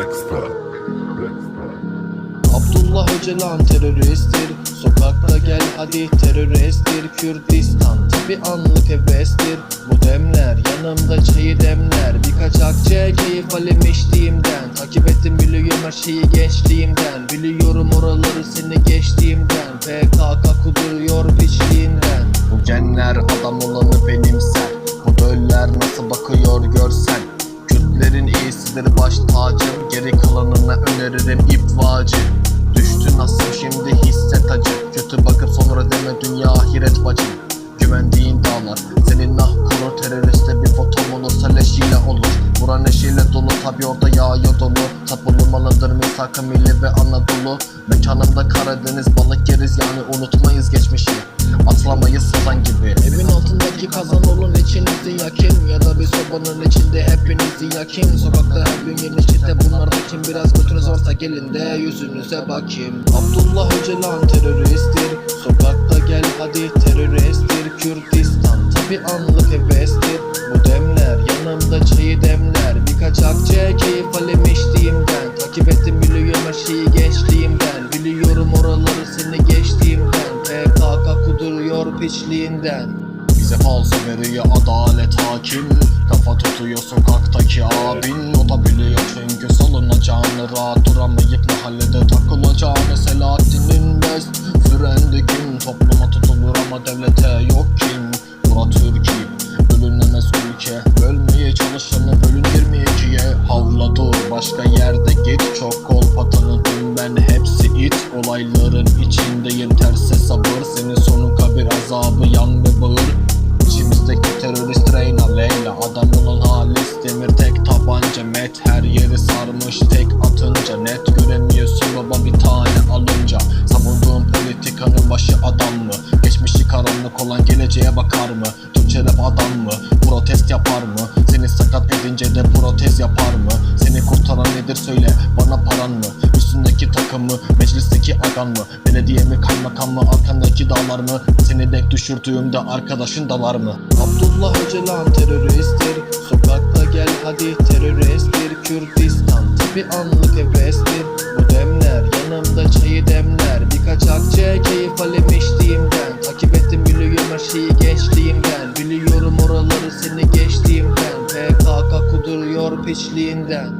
Dexter. Abdullah Öcalan teröristtir. Sokakta gel hadi teröristtir. Kürdistan tabi anlık hevestir. Bu demler yanımda çayı demler. Birkaç akçe keyif alim içtiğimden. Takip ettim biliyorum her şeyi gençliğimden Biliyorum oraları seni geçtiğimden. PKK kuduruyor piçliğinden. Bu genler adam olanı benimser kalanına öneririm ipvacı Düştü nasıl şimdi hisset acı. Kötü bakıp sonra deme dünya ahiret bacım Bura neşeyle dolu tabi orada yağıyor dolu. Tapulmalıdır misak milli ve Anadolu. Mekanımda Karadeniz balık yeriz yani unutmayız geçmişi. Atlamayız sazan gibi. Evin altındaki kazan olun içinizi yakın Ya da bir sobanın içinde hepinizi yakın Sokakta her gün yeni çete bunlar kim? Biraz götünüz varsa gelin de yüzünüze bakayım. Abdullah Öcalan teröristtir. Sokakta gel hadi teröristtir. Kürdistan tabi anlık hevestir. Bu yanımda çayı demler. Birkaç akçe keyif alim içtiğimden Takip ettim biliyorum her şeyi gençliğimden Biliyorum oraları seni geçtiğimden PKK kuduruyor piçliğinden. Bize falso veriyor adalet hakim. Kafa tutuyor sokaktaki abin. O da biliyor çünkü salınacağını Rahat duramayıp mahallede takılacağını Selahattin'in best frendi kim Topluma tutulur ama devlete Olayların içindeyim terse sabır Senin sonun kabir azabı yan ve bağır İçimizdeki terörist Reyna Leyla Adam olan halis demir tek tabanca Met her yeri sarmış tek atınca Net göremiyorsun baba bir tane alınca Savunduğun politikanın başı adam mı? Geçmişi karanlık olan geleceğe bakar mı? Türkçe rap adam mı? Protest yapar mı? Sakat edince de protez yapar mı? Seni kurtaran nedir söyle bana paran mı? Üstündeki takım mı? Meclisteki agan mı? Belediye mi kaymakam mı? Arkandaki dağlar mı? Seni denk düşürdüğümde arkadaşın dalar mı? Abdullah Öcalan teröristtir Sokakta gel hadi teröristtir Kürdistan tabi anlık hevestir Bu demler yanımda çayı demler Birkaç akçe keyif alim içtiğimden Takip ettim biliyorum her şeyi gençliğimden Biliyorum